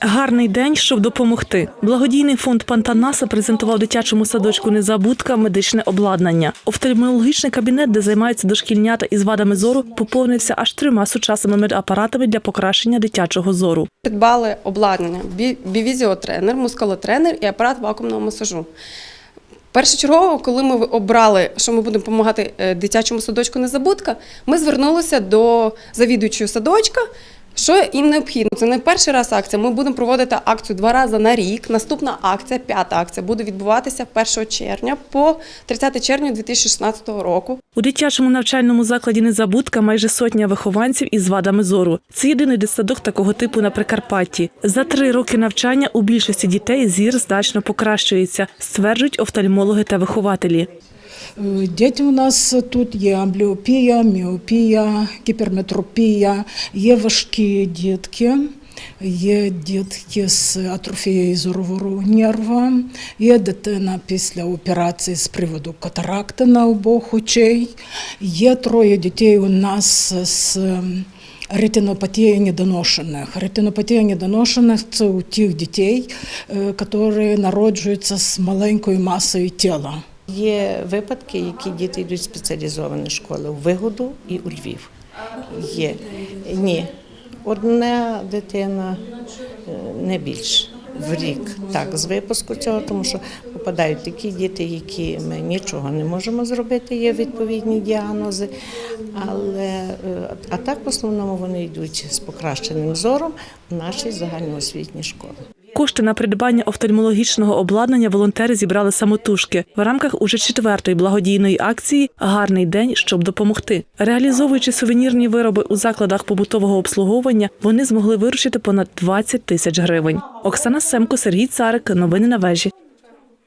Гарний день, щоб допомогти. Благодійний фонд Пантанаса презентував дитячому садочку Незабудка медичне обладнання. Офтальмологічний кабінет, де займаються дошкільнята із вадами зору, поповнився аж трьома сучасними медапаратами для покращення дитячого зору. Придбали обладнання, бі- бівізіотренер, мускулотренер і апарат вакуумного масажу. Першочергово, коли ми обрали, що ми будемо допомагати е, дитячому садочку Незабудка, ми звернулися до завідуючого садочка. Що їм необхідно? Це не перший раз акція. Ми будемо проводити акцію два рази на рік. Наступна акція, п'ята акція, буде відбуватися 1 червня по 30 червня 2016 року. У дитячому навчальному закладі Незабудка майже сотня вихованців із вадами зору. Це єдиний дитсадок такого типу на Прикарпатті. За три роки навчання у більшості дітей зір значно покращується, стверджують офтальмологи та вихователі. Е, Діти у нас тут є амбліопія, міопія, гіперметропія, є важкі дітки. Є дітки з атрофією зорового нерва, є дитина після операції з приводу катаракти на обох очей. Є троє дітей у нас з ем, ретинопатією недоношених. Ретинопатія недоношених – це у тих дітей, е, які народжуються з маленькою масою тіла. Є випадки, які діти йдуть в спеціалізовані школи у Вигоду і у Львів. Є ні, одна дитина е, не більше в рік. Так, з випуску цього, тому що попадають такі діти, які ми нічого не можемо зробити, є відповідні діагнози. Але е, а так в основному вони йдуть з покращеним зором в нашій загальноосвітній школі. Кошти на придбання офтальмологічного обладнання волонтери зібрали самотужки в рамках уже четвертої благодійної акції Гарний день, щоб допомогти. Реалізовуючи сувенірні вироби у закладах побутового обслуговування, вони змогли виручити понад 20 тисяч гривень. Оксана Семко, Сергій Царик. Новини на вежі.